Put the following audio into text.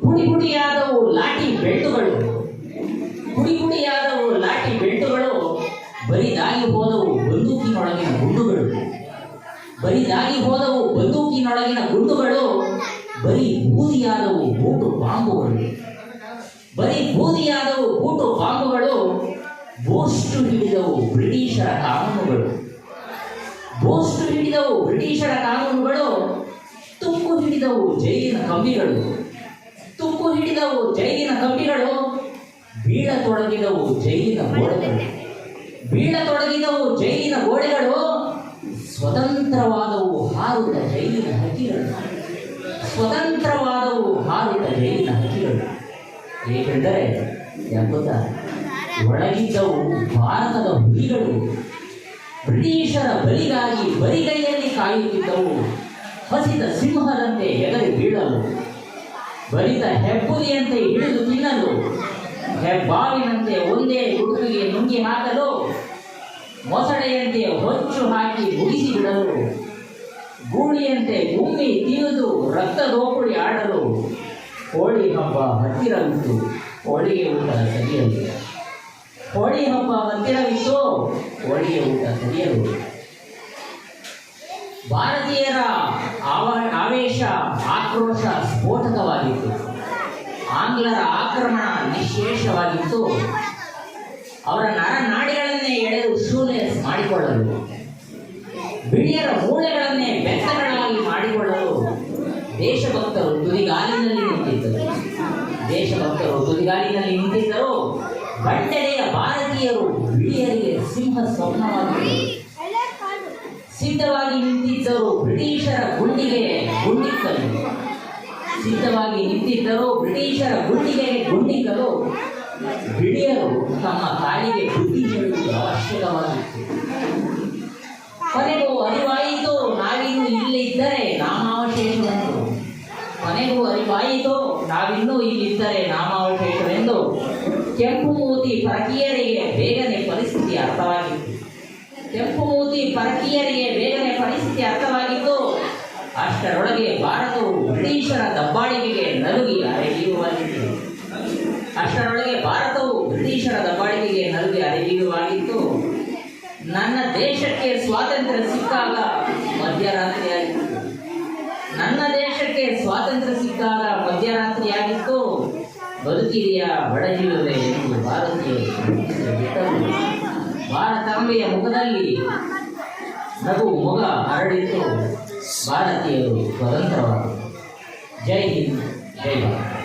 ಪುಡಿ ಪುಡಿಯಾದವು ಲಾಠಿ ಬೆಲ್ಟುಗಳು ಪುಡಿ ಪುಡಿಯಾದವು ಲಾಠಿ ಬೆಲ್ಟುಗಳು ಬರಿದಾಗಿ ಹೋದವು ಬಂದೂಕಿನೊಳಗಿನ ಗುಂಡುಗಳು. ಬರಿದಾಗಿ ಹೋದವು ಬಂದೂಕಿನೊಳಗಿನ ಗುಂಡುಗಳು. ಬರೀ ಬೂದಿಯಾದವು ಬೂಟು ಬಾಂಬುಗಳು. ಬರೀ ಬೂದಿಯಾದವು ಬೂಟು ಬಾಂಬುಗಳು. ಬೋಸ್ಟು ಹಿಡಿದವು ಬ್ರಿಟಿಷರ ಕಾನೂನುಗಳು. ಬೋಸ್ಟು ಹಿಡಿದವು ಬ್ರಿಟಿಷರ ಕಾನೂನುಗಳು. ಹಿಡಿದವು ಜೈಲಿನ ಕಂಬಿಗಳು. ತುಕ್ಕು ಹಿಡಿದವು ಜೈಲಿನ ಕಂಬಿಗಳು. ಬೀಳತೊಡಗಿದವು ಜೈಲಿನ ಗೋಡೆಗಳು. ಬೀಳತೊಡಗಿದವು ಜೈಲಿನ ಗೋಡೆಗಳು. ಸ್ವತಂತ್ರವಾದವು ಹಾರುತ್ತ ಜೈಲಿನ ಹಕ್ಕಿಗಳು. ಸ್ವತಂತ್ರವಾದವು ಹಾರುತ್ತ ಜೈಲಿನ ಹಕ್ಕಿಗಳು. ಏಕೆಂದರೆ ಎಂಬುದ ಒಳಗಿದ್ದವು ಭಾರತದ ಹುಲಿಗಳು. ಬ್ರಿಟಿಷರ ಬಲಿಗಾಗಿ ಬರಿಗೈಯಲ್ಲಿ ಕಾಯುತ್ತಿದ್ದವು. ಹಸಿದ ಸಿಂಹದಂತೆ ಎಗರಿ ಬೀಳಲು ಬಲಿತ ಹೆಬ್ಬುಲಿಯಂತೆ ಇಳಿದು ತಿನ್ನಲು ಹೆಬ್ಬಾವಿನಂತೆ ಒಂದೇ ಗುಡುಗಿಗೆ ನುಂಗಿ ಹಾಕಲು, ಮೊಸಳೆಯಂತೆ ಹೊಚ್ಚು ಹಾಕಿ ಮುಗಿಸಿ ಬಿಡಲು, ಗೂಳಿಯಂತೆ ಗುಮ್ಮಿ ತೀರಿದು ರಕ್ತ ದೋಪುಡಿ ಆಡಲು, ಹೋಳಿ ಹಬ್ಬ ಹತ್ತಿರವಿತ್ತು, ಹೋಳಿಗೆ ಊಟ ಸರಿಯಲಿಲ್ಲ. ಹೋಳಿ ಹಬ್ಬ ಹತ್ತಿರವಿತ್ತು, ಹೋಳಿಗೆ ಊಟ ಸರಿಯಲು ಭಾರತೀಯರ ಆವ, ಆವೇಶ, ಆಕ್ರೋಶ ಸ್ಫೋಟಕವಾಗಿತ್ತು. ಆಂಗ್ಲರ ಆಕ್ರಮಣ ನಿಶೇಷವಾಗಿತ್ತು. ಅವರ ನರನಾಡಿಗಳನ್ನೇ ಎಳೆದು ಶೂನ್ಯ ಮಾಡಿಕೊಳ್ಳಲು, ಬಿಳಿಯರ ಮೂಳೆಗಳನ್ನೇ ಬೆತ್ತಗಳಾಗಿ ಮಾಡಿಕೊಳ್ಳಲು ದೇಶಭಕ್ತರು ತುದಿಗಾಲಿನಲ್ಲಿ ನಿಂತಿದ್ದರು. ದೇಶಭಕ್ತರು ತುದಿಗಾಲಿನಲ್ಲಿ ನಿಂತಿದ್ದರು ಬಂಡೆಡೆಯ ಭಾರತೀಯರು ಬಿಳಿಯರಿಗೆ ಸಿಂಹ ಸ್ವಪ್ನವಾಗಿದ್ದರು ಸಿದ್ಧವಾಗಿ ನಿಂತಿದ್ದರು ಬ್ರಿಟಿಷರ ಗುಂಡಿಗೆ ಗುಂಡಿಕ್ಕಲು. ಸಿದ್ಧವಾಗಿ ನಿಂತಿದ್ದರು ಬ್ರಿಟಿಷರ ಗುಂಡಿಗೆ ಗುಂಡಿಕ್ಕಲು. ಬಿಳಿಯರು ತಮ್ಮ ಕಾಲಿಗೆ ಗುಂಡಿ ಹೇಳುವುದು ಅವಶ್ಯಕವಾಗಿತ್ತು ಕೊನೆಗೂ ಅರಿವಾಯಿತು, ನಾವಿನ್ನು ಇಲ್ಲೇ ಇದ್ದರೆ ನಾಮಾವಶೇಷವೆಂದು. ಕೊನೆಗೂ ಅರಿವಾಯಿತು, ನಾವಿನ್ನೂ ಇಲ್ಲಿದ್ದರೆ ನಾಮಾವಶೇಷವೆಂದು. ಕೆಂಪು ಮೂತಿ ಪರಕೀಯರಿಗೆ ಬೇಗನೆ ಪರಿಸ್ಥಿತಿ ಅರ್ಥವಾಗಿತ್ತು ಕೆಂಪು ಮೂತಿ ಪರಕೀಯರಿಗೆ ಬೇಗನೆ ಪರಿಸ್ಥಿತಿ ಅರ್ಥವಾಗಿತ್ತು. ಅಷ್ಟರೊಳಗೆ ಭಾರತವು ಬ್ರಿಟಿಷರ ದಬ್ಬಾಳಿಕೆಗೆ ನಲುಗಿ ಅರೆಬೀರುವಾಗಿತ್ತು ಅಷ್ಟರೊಳಗೆ ಭಾರತವು ಬ್ರಿಟಿಷರ ದಬ್ಬಾಳಿಕೆಗೆ ನಲುಗಿ ಅರೆಬೀರುವಾಗಿತ್ತು ನನ್ನ ದೇಶಕ್ಕೆ ಸ್ವಾತಂತ್ರ್ಯ ಸಿಕ್ಕಾಗ ಮಧ್ಯರಾತ್ರಿಯಾಗಿತ್ತು. ನನ್ನ ದೇಶಕ್ಕೆ ಸ್ವಾತಂತ್ರ್ಯ ಸಿಕ್ಕಾಗ ಮಧ್ಯರಾತ್ರಿಯಾಗಿತ್ತು. ಬದುಕಿರಿಯ ಬಡಜಿಲ್ಲದೆ ಎಂದು ಭಾರತೀಯರು ಭಾರತಾಂಬೆಯ ಮುಖದಲ್ಲಿ ನಗು ಮೊಗ ಹರಡಿತ್ತು ಭಾರತೀಯರು ಸ್ವತಂತ್ರವಾದರು ಜೈ ಹಿಂದ್ ಜೈ ಭಾರತ್.